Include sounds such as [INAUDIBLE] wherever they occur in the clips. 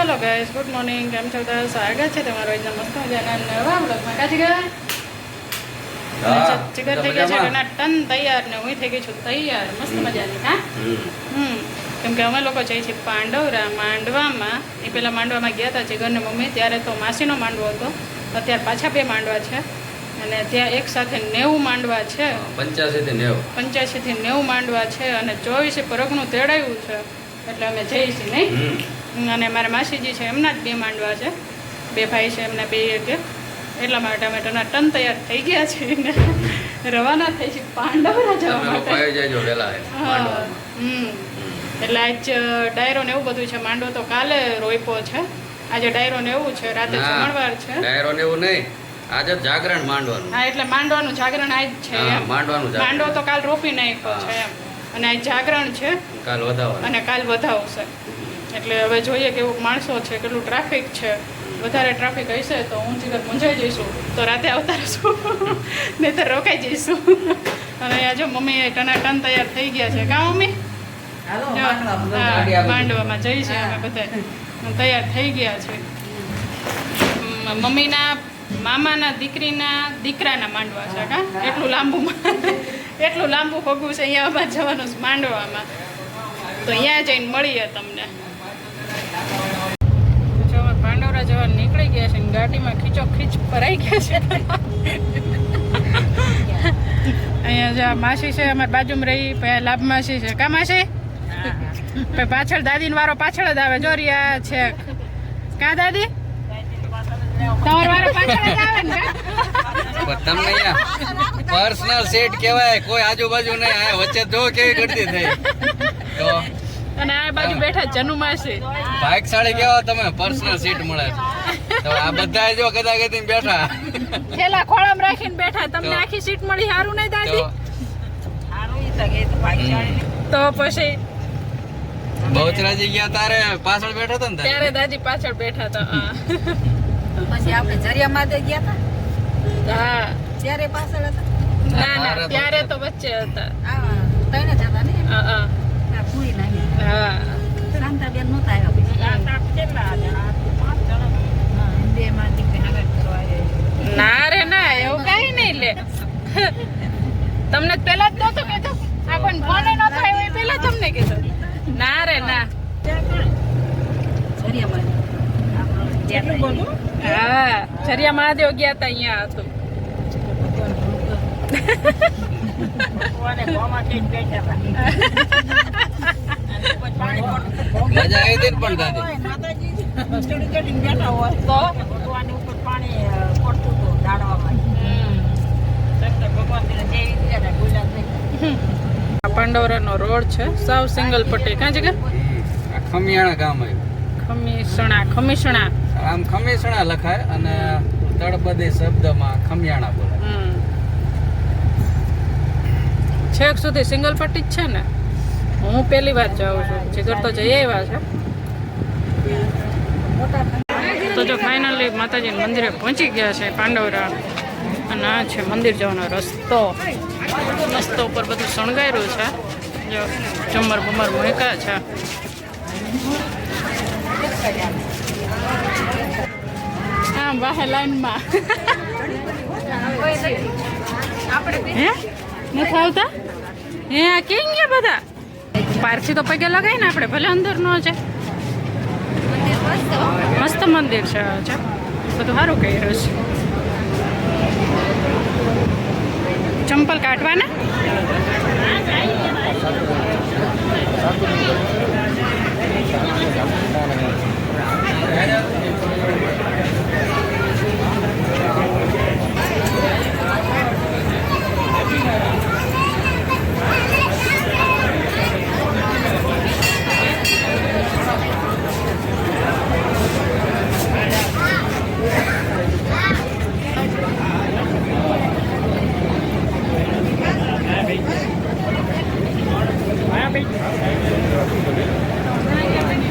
Hello guys good morning કેમ છો બધા? સ્વાગત છે તમારો એકદમ મસ્ત મજાના નવા બ્લોગમાં કાચી ગયા ચિકન થઈ ગયા છે એના ટન તૈયાર ને હું થઈ ગઈ છું તૈયાર મસ્ત મજાની હા? હમ. કેમ કે અમે લોકો જઈએ છીએ પાંડવરા માંડવામાં. એ પહેલાં માંડવામાં ગયા હતા જીગર ને મમ્મી ત્યારે તો માસીનો માંડવો હતો. અત્યારે પાછા બે માંડવા છે. અને ત્યાં એક સાથે નેવું માંડવા છે. પંચ્યાસી થી નેવું. પંચ્યાસીથી નેવું માંડવા છે અને ચોવીસે પરગનું તેડાયું છે. એટલે અમે છીએ નહીં. અને મારા માસીજી છે એમના જ બે માંડવા છે. બે ભાઈ છે એમના બે એક. એટલા માટે અમે ટન તૈયાર થઈ ગયા છે ને. રવાના થઈ છે પાંડવરા જવા માટે. હમ. એટલે આજ ડાયરો ને એવું બધું છે માંડવો તો કાલે રોઈપો છે. આજે ડાયરો ને એવું છે રાતે જમણવાર છે. ડાયરો ને એવું નહીં. આજે જાગરણ માંડવાનું. હા એટલે માંડવાનું જાગરણ આજ છે માંડવાનું. માંડવો તો કાલ રોપી નાખ્યો છે એમ. અને આજ જાગરણ છે. કાલ વધારવાનું અને કાલ વધાવશે. એટલે હવે જોઈએ કે માણસો છે કેટલું ટ્રાફિક છે વધારે ટ્રાફિક હશે તો હું જીગર મૂંઝાઈ જઈશું તો રાતે આવતા રહીશું [LAUGHS] તો રોકાઈ જઈશું. [LAUGHS] અને અહીંયા જો મમ્મી ટનાટન તૈયાર થઈ ગયા છે. કા મમ્મી? માંડવામાં જઈ છે અમે બધા. તૈયાર થઈ ગયા છે. મમ્મીના મામાના દીકરીના દીકરાના માંડવા છે કા? એટલું લાંબુ [LAUGHS] એટલું લાંબુ પગું છે અહીંયા જવાનું માંડવામાં. તો અહીંયા જઈને મળીએ તમને જો પાંડવરા જવા નીકળી ગયા છે ને ગાડીમાં ખીચો ખીચ ભરાઈ ગયા છે. અહીંયા જે માસી છે અમારી બાજુમાં રહી પછી લાભ માસી છે. કા માસી? પાછળ દાદીનો વારો પાછળ જ આવે. જો રિયા છે. કા દાદી? તમારો વારો પાછળ જ આવે ને તમને અહીંયા પર્સનલ સેટ કહેવાય. કોઈ આજુબાજુ નહીં. વચ્ચે જો કેવી ગળતી થઈ. તો અને આ બાજુ બેઠા જનુ બાઇક સાડી કેવા તમે પર્સનલ સીટ મળે તો આ બધા જો કદા ગદી બેઠા. થેલા ખોળામ રાખીને બેઠા. તમને આખી સીટ મળી સારું નહીં તો દાદી તો પછી બહુચરાજી ગયા તારે પાછળ બેઠો હતા ને ત્યારે દાદી પાછળ બેઠા હતા પછી આપણે જરિયા માતે ગયા હતા હા. ત્યારે પાછળ હતા? ના ના ત્યારે તો વચ્ચે હતા. હા તઈને જ ને હા, હા. ના પૂરી નાની હા શાંતાબેન નહોતા આવ્યા. ના રે ના. એવું કઈ નહીં લે. તમને પેલા જ નતો કીધું આ કોઈ ફોન નતો આવ્યો એ પેલા તમને કીધું ના રે ના જરિયા હા ચરિયા મહાદેવ ગયા હતા અહીંયા [LAUGHS] [LAUGHS] હતું? મજા આવી હતી પણ દાદી? તો આ પાંડવરાનો રોડ છે સાવ સિંગલ પટ્ટી. ક્યાં જગ્યા? આ ખમિયાણા ગામ આવ્યું. ખમીસણા ખમીસણા. આમ ખમીસણા લખાય અને તળપદી શબ્દમાં ખમિયાણા બોલાય. હમ. છેક સુધી સિંગલ પટ્ટી જ છે ને? હું પહેલી વાર જાઉં છું. જીગર તો જઈ આવ્યા છે. તો જો ફાઇનલી માતાજી મંદિરે પહોંચી ગયા છે પાંડવરા. અને આ છે મંદિર જવાનો રસ્તો. રસ્તો ઉપર બધું શણગાર્યું છે. જો ઝુમર બમર મૂક્યા છે. હા વાહે લાઈનમાં. હે? નથી આવતા? હે આ કેમ ગયા બધા? પારસી તો પગે લગાવીને આપણે, ભલે અંદર નો છે મસ્ત મંદિર છે બધું સારું કર્યું છે. ચંપલ કાઢવાના?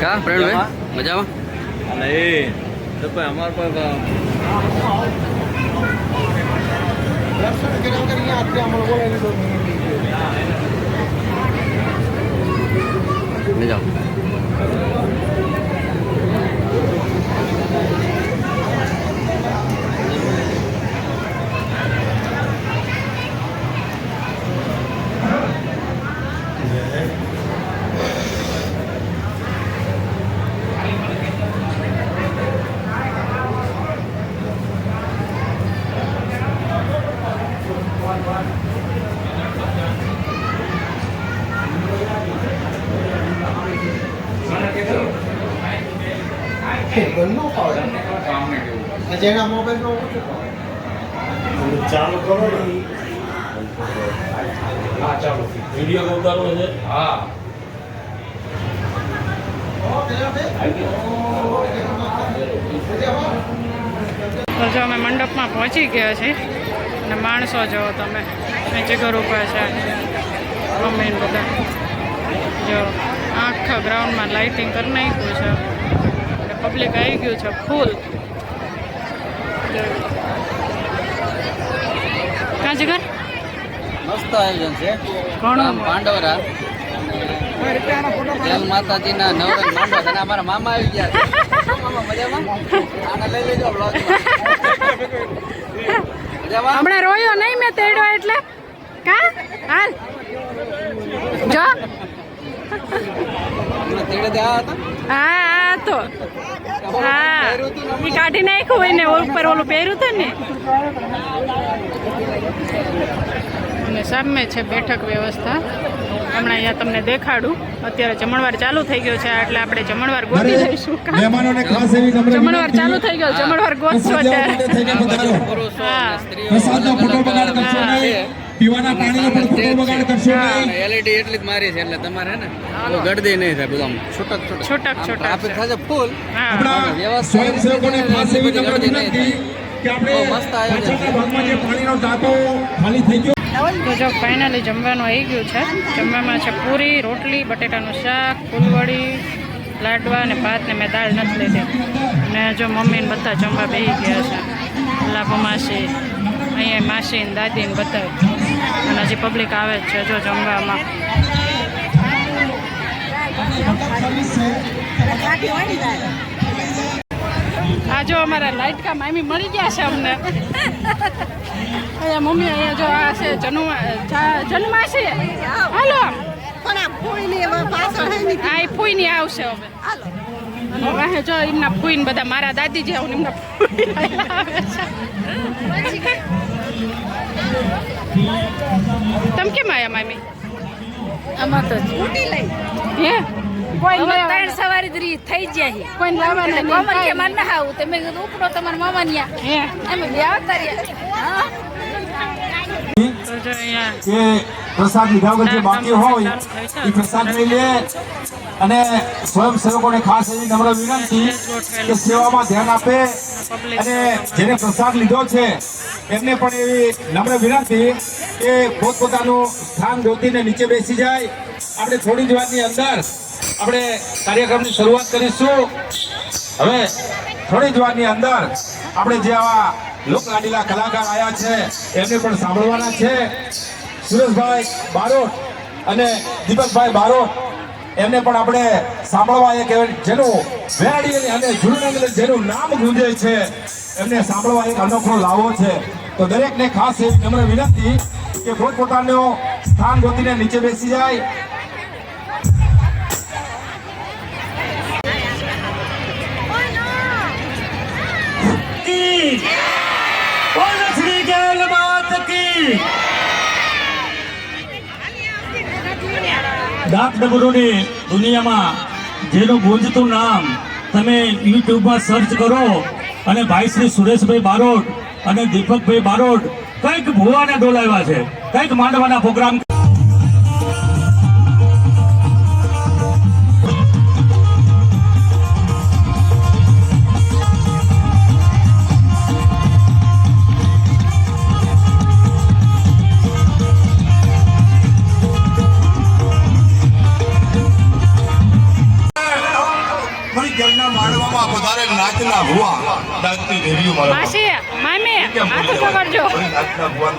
કા પ્રવીણભાઈ મજામાં? અને તો ભાઈ અમાર પર મજામાં જેના મોબાઈલનો ચાલુ કરો ને. હા ચાલુ. વીડિયો ઉતારવો છે. હા. તો જો અમે મંડપમાં પહોંચી ગયા છીએ. અને માણસો જો તમે નીચે ઘર ઉપર છે. મમ્મી બધા. જો આખા ગ્રાઉન્ડમાં લાઇટિંગ કરી નાખ્યું છે. પબ્લિક આવી ગયું છે ફૂલ કાં જગર મસ્ત આયોજન છે. કોણ? પાંડવરા. જલ માતાજીના નવરંગ માંડવા અને અમારા મામા આવી ગયા છે. મામા મજામાં? આને લઈ લેજો બ્લોગમાં હમણાં રોયો નહીં મેં તેડ્યો એટલે. કા? હાલ. જો. તેડે આ હતા હા હા તો? હા. એ કાઢી નાખ્યું હોય ને ઉપર ઓલું પહેર્યું હતું ને? અને સામે છે બેઠક વ્યવસ્થા. હમણાં અહીંયા તમને દેખાડું. અત્યારે જમણવાર ચાલુ થઈ ગયો છે એટલે આપણે જમણવાર ગોતી લઈશું જમણવાર ચાલુ થઈ ગયો જમણવાર ગોતશો અત્યારે. હા. પીવાના પાણીનો પણ ખોટો બગાડ કરશો નહીં. એલઈડી એટલી જ મારી છે એટલે તમારે હે ને? બહુ નહીં થાય બધું છૂટક છૂટક. છૂટક છૂટક આપણે ખાજે ફૂલ હા. આપણા સ્વયંસેવકોને ખાસ એવી નમ્ર વિનંતી કે આપણે બહુ મસ્ત આયોજન પાછળના ભાગમાં જે પાણીનો ટાંકો ખાલી થઈ ગયો. તો જો ફાઇનલી જમવાનું આવી ગયું છે. જમવામાં છે પૂરી રોટલી બટેટાનું શાક ફૂલવડી લાડવા અને ભાત ને મેં દાળ નથી લીધી. અને જો મમ્મી ને બધા જમવા બેસી ગયા છે. લાભો માસી અહીંયા માસી ને દાદી ને બધા. અને હજી પબ્લિક આવે જ છે, જો જમવામાં. આ જો અમારા લાઇટ કા મામી મળી ગયા છે અમને. અહીંયા મમ્મી અહીંયા જો આ છે, જનુ જન્માશે. હાલો. આ ફૂઈની હવે પાછળ હે ની આ ઈ ફૂઈની આવશે હવે. વાહે જો એમના ફૂઈને બધા મારા દાદી જે એમના ફૂઈ આવે છે. તમે કેમ આયા મામી? આમાં તો સ્કૂટી લઈ. હે? કોઈ ત્રણ સવારી દરી થઈ જાય કોઈ લાવવાના નહીં, મામા કે માર ના આવું તમે ઉપડો તમારા મામા ન્યા હે? એમ બે આવતા રહ્યા. કે પ્રસાદ લીધા વગર જે બાકી હોય એ પ્રસાદ લઈ લે. અને સ્વયંસેવકોને ખાસ એવી નમ્ર વિનંતી કે સેવામાં ધ્યાન આપે અને જેને પ્રસાદ લીધો છે એમને પણ એવી નમ્ર વિનંતી કે પોતપોતાનું સ્થાન ગોતીને નીચે બેસી જાય. આપણે થોડી જ વારની અંદર આપણે કાર્યક્રમની શરૂઆત કરીશું. હવે થોડી જ વારની અંદર આપણે જે આવા લોકલાડીલા કલાકાર આવ્યા છે. એમને પણ સાંભળવાના છે. સુરેશભાઈ બારોટ અને દીપકભાઈ બારોટ, એમને પણ આપણે સાંભળવા એક જેનું વેરાડી અને જૂનું જેનું નામ ગુંજે છે. એમને સાંભળવા એક અનોખો લાવો છે. તો દરેકને ખાસ એક નમ્ર વિનંતી કે પોતપોતાનું સ્થાન ગોતીને નીચે બેસી જાય. ડાક ડબરોની દુનિયામાં જેનું ગુંજતું નામ તમે યુટ્યુબમાં સર્ચ કરો અને ભાઈ શ્રી સુરેશભાઈ બારોટ અને દીપકભાઈ બારોટ કંઈક ભુવાને ડોલાવ્યા છે, કંઈક માંડવાના પ્રોગ્રામ ઘરના પધારે નાચના હુવા નાચતી દેવીઓ મારા માસી મામી હાથ કરજો નાચના હુવા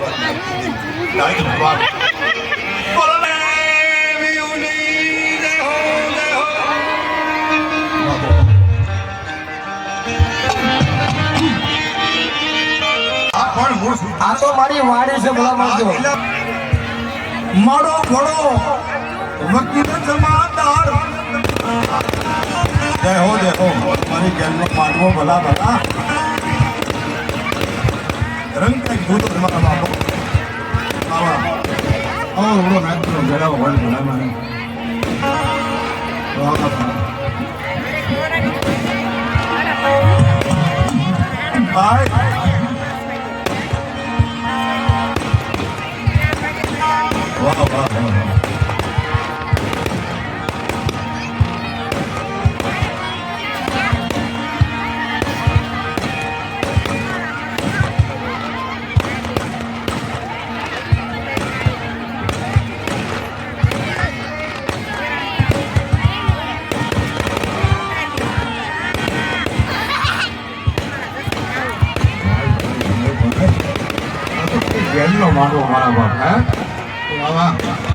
નાચ ભુવા [LAUGHS] બોલો દેવીઓની જય હો, જય હો. આ આ તો મારી વાડી છે ભલા માણસો. મારો ઘોડો વકીલ જમાદાર. જય હો જય હો. મારી ગેલનો પાડવો ભલા ભલા રંગ કંઈક ભૂત તમારા. બાપો આવા આવો વાહ, વાહ. ભાઈ. વાહ વાહ. વાહ જેલનો મારો મારા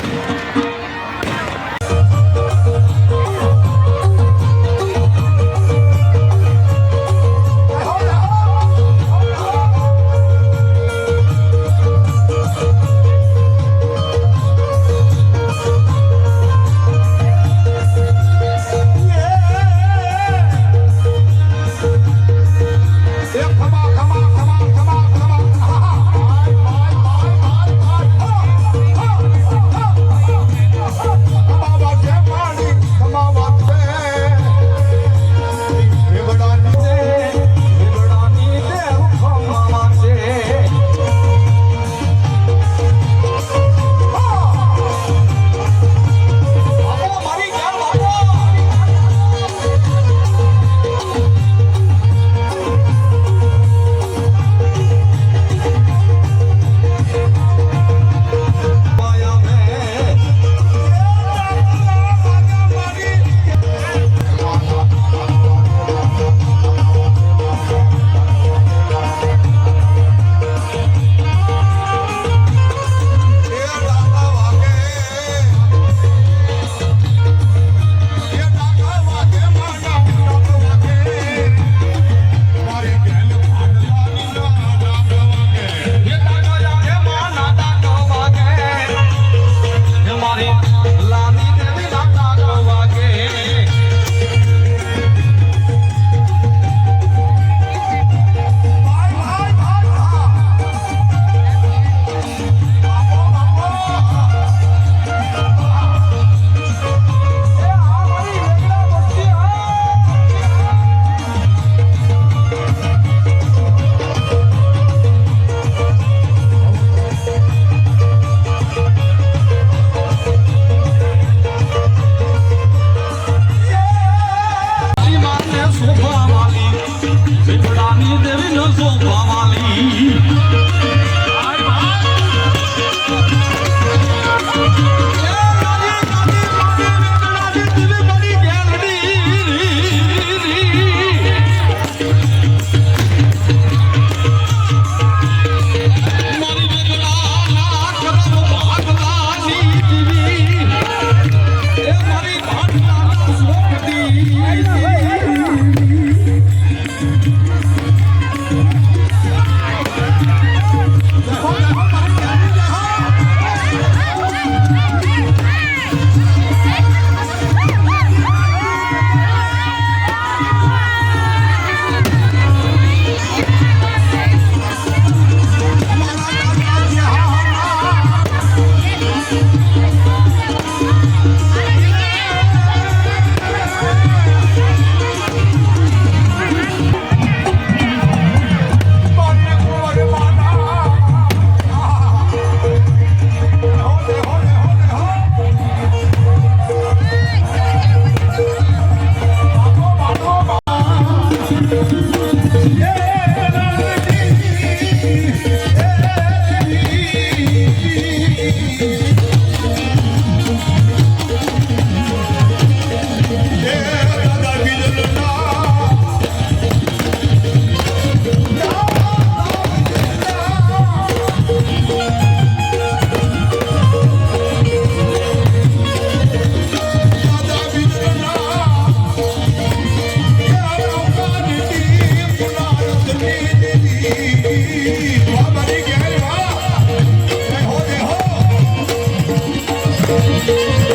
Música